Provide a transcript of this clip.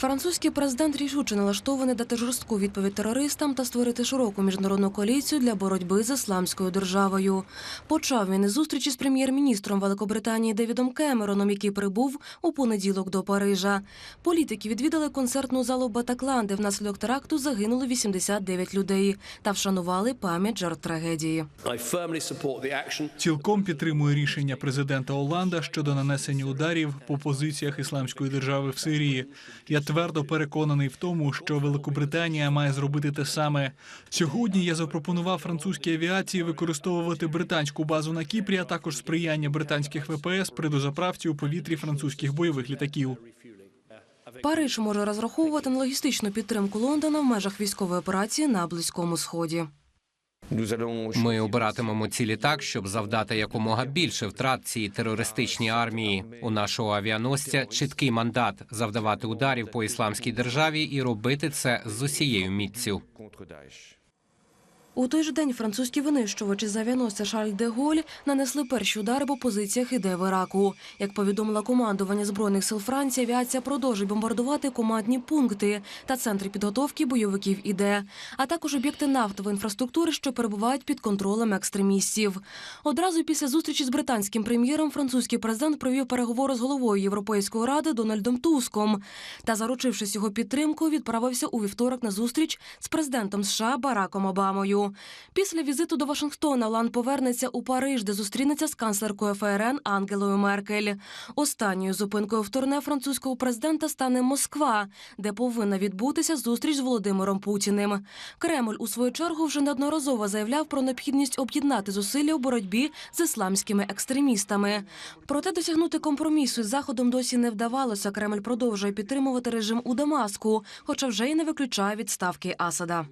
Французький президент рішуче налаштований дати жорстку відповідь терористам та створити широку міжнародну коаліцію для боротьби з ісламською державою. Почав він із зустрічі з прем'єр-міністром Великобританії Девідом Кемероном, який прибув у понеділок до Парижа. Політики відвідали концертну залу Батаклан, де внаслідок теракту загинули 89 людей та вшанували пам'ять жертв трагедії. Цілком підтримує рішення президента Оланда щодо нанесення ударів по позиціях ісламської держави в Сирії. Я твердо переконаний в тому, що Великобританія має зробити те саме. Сьогодні я запропонував французькій авіації використовувати британську базу на Кіпрі, а також сприяння британських ВПС при дозаправці у повітрі французьких бойових літаків. Париж може розраховувати на логістичну підтримку Лондона в межах військової операції на Близькому Сході. Ми обиратимемо цілі так, щоб завдати якомога більше втрат цій терористичній армії. У нашого авіаносця чіткий мандат завдавати ударів по ісламській державі і робити це з усією міцю. У той же день французькі винищувачі з авіаносця Шарль де Голь нанесли перші удари по позиціях іде в Іраку. Як повідомила командування збройних сил Франції, авіація продовжить бомбардувати командні пункти та центри підготовки бойовиків іде, а також об'єкти нафтової інфраструктури, що перебувають під контролем екстремістів. Одразу після зустрічі з британським прем'єром французький президент провів переговори з головою Європейської ради Дональдом Туском та, заручившись його підтримкою, відправився у вівторок на зустріч з президентом США Бараком Обамою. Після візиту до Вашингтона Лан повернеться у Париж, де зустрінеться з канцлеркою ФРН Ангелою Меркель. Останньою зупинкою в турне французького президента стане Москва, де повинна відбутися зустріч з Володимиром Путіним. Кремль у свою чергу вже неодноразово заявляв про необхідність об'єднати зусилля у боротьбі з ісламськими екстремістами. Проте досягнути компромісу з заходом досі не вдавалося. Кремль продовжує підтримувати режим у Дамаску, хоча вже й не виключає відставки Асада.